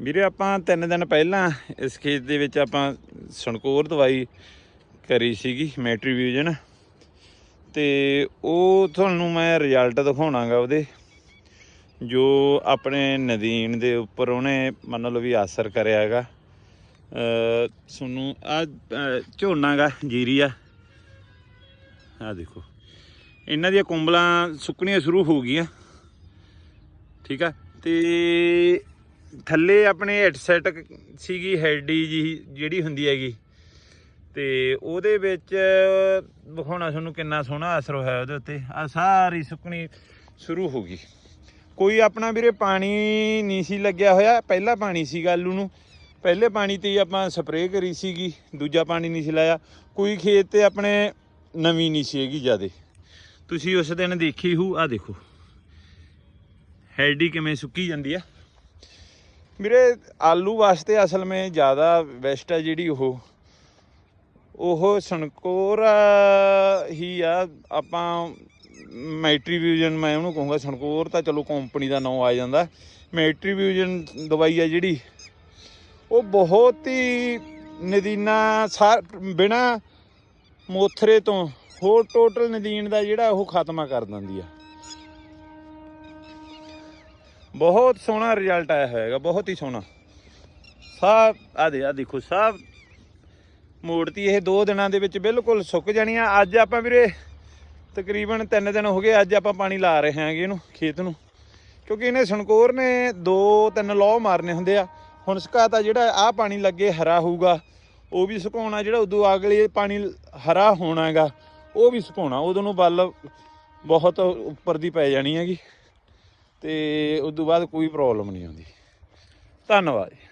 ਵੀਰੇ, ਆਪਾਂ ਤਿੰਨ ਦਿਨ ਪਹਿਲਾਂ ਇਸ ਖੇਤ ਦੇ ਵਿੱਚ ਆਪਾਂ ਸਣਕੋਰ ਦਵਾਈ ਕਰੀ ਸੀਗੀ, ਮੈਟਰੀਵਿਊਜਨ। ਤੇ ਉਹ ਤੁਹਾਨੂੰ ਮੈਂ ਰਿਜ਼ਲਟ ਦਿਖਾਉਣਾਗਾ ਉਹਦੇ। ਜੋ ਆਪਣੇ ਨਦੀਨ ਦੇ ਉੱਪਰ ਉਹਨੇ ਮੰਨ ਲਓ ਵੀ ਅਸਰ ਕਰਿਆ ਹੈਗਾ ਤੁਹਾਨੂੰ ਆ ਝੋਨਾਗਾ ਜੀਰੀ ਆ ਆ ਦੇਖੋ। ਇਹਨਾਂ ਦੀਆਂ ਕੁੰਬਲਾਂ ਸੁੱਕਣੀਆਂ ਸ਼ੁਰੂ ਹੋ ਗਈਆਂ। ਠੀਕ ਆ? ਤੇ ਥੱਲੇ ਆਪਣੇ ਹੈਡਸੈਟ ਸੀਗੀ, ਹੈਡੀ ਜੀ ਜਿਹੜੀ ਹੁੰਦੀ ਹੈਗੀ। ਤੇ ਉਹਦੇ ਵਿੱਚ ਵਿਖਾਉਣਾ ਤੁਹਾਨੂੰ ਕਿੰਨਾ ਸੋਹਣਾ ਅਸਰ ਹੋਇਆ ਉਹਦੇ ਉੱਤੇ। ਆ ਸਾਰੀ ਸੁੱਕਣੀ ਸ਼ੁਰੂ ਹੋ ਗਈ। ਕੋਈ ਆਪਣਾ ਵੀਰੇ ਪਾਣੀ ਨਹੀਂ ਸੀ ਲੱਗਿਆ ਹੋਇਆ। ਪਹਿਲਾ ਪਾਣੀ ਸੀਗਾ ਆਲੂ ਨੂੰ। ਪਹਿਲੇ ਪਾਣੀ ਤੇ ਹੀ ਆਪਾਂ ਸਪਰੇਅ ਕਰੀ ਸੀਗੀ। ਦੂਜਾ ਪਾਣੀ ਨਹੀਂ ਸੀ ਲਾਇਆ। ਕੋਈ ਖੇਤ ਤੇ ਆਪਣੇ ਨਵੀਂ ਨਹੀਂ ਸੀ ਹੈਗੀ ਜਿਆਦੇ। ਤੁਸੀਂ ਉਸ ਦਿਨ ਦੇਖੀ ਹੂ ਆ ਦੇਖੋ। ਹੈਡੀ ਕਿਵੇਂ ਸੁੱਕੀ ਜਾਂਦੀ ਆ। ਮੇਰੇ ਆਲੂ ਵਾਸਤੇ ਅਸਲ ਵਿੱਚ ਜ਼ਿਆਦਾ ਬੈਸਟ ਹੈ ਜਿਹੜੀ ਉਹ। ਉਹ ਸਨਕੋਰ ਹੀ ਆ। ਆਪਾਂ ਮੈਟਰੀਵਿਊਜਨ ਮੈਂ ਉਹਨੂੰ ਕਹੂੰਗਾ ਸਣਕੋਰ, ਤਾਂ ਚਲੋ ਕੰਪਨੀ ਦਾ ਨਾਮ ਆ ਜਾਂਦਾ। ਮੈਟਰੀਵਿਊਜਨ ਦਵਾਈ ਆ ਜਿਹੜੀ, ਉਹ ਬਹੁਤ ਹੀ ਨਦੀਨਾ ਬਿਨਾ ਮੋਥਰੇ ਤੋਂ, ਹੋਰ ਟੋਟਲ ਨਦੀਨ ਦਾ ਜਿਹੜਾ ਉਹ ਖਾਤਮਾ ਕਰ ਦਿੰਦੀ ਆ। ਬਹੁਤ ਸੋਹਣਾ ਰਿਜ਼ਲਟ ਆਇਆ ਹੋਏਗਾ ਬਹੁਤ ਹੀ ਸੋਹਣਾ। ਸਾਹ ਆ ਦੇ ਆ ਦੇਖੋ ਸਾਹ ਮੋੜਤੀ ਇਹ 2 ਦਿਨਾਂ ਦੇ ਵਿੱਚ ਬਿਲਕੁਲ ਸੁੱਕ ਜਾਣੀ ਆ। ਅੱਜ ਆਪਾਂ ਵੀਰੇ ਤਕਰੀਬਨ 3 ਦਿਨ ਹੋ ਗਏ, ਅੱਜ ਆਪਾਂ ਪਾਣੀ ਲਾ ਰਹੇ ਹਾਂਗੇ ਇਹਨੂੰ, ਖੇਤ ਨੂੰ। ਕਿਉਂਕਿ ਇਹਨੇ ਸਨਕੋਰ ਨੇ 2-3 ਲੋ ਮਾਰਨੇ ਹੁੰਦੇ ਆ। ਹੁਣ ਸਕਾ ਤਾਂ ਜਿਹੜਾ ਆ ਪਾਣੀ ਲੱਗੇ ਹਰਾ ਹੋਊਗਾ, ਉਹ ਵੀ ਸੁਕਾਉਣਾ, ਜਿਹੜਾ ਉਦੋਂ ਅਗਲੇ ਪਾਣੀ ਹਰਾ ਹੋਣਾ ਹੈਗਾ, ਉਹ ਵੀ ਸੁਕਾਉਣਾ। ਉਦੋਂ ਨੂੰ ਬੱਲ ਬਹੁਤ ਉੱਪਰ ਦੀ ਪੈ ਜਾਣੀ ਹੈਗੀ। ਤੇ ਉਸ ਤੋਂ ਬਾਅਦ ਕੋਈ ਪ੍ਰੋਬਲਮ ਨਹੀਂ ਆਉਂਦੀ। ਧੰਨਵਾਦ ਜੀ।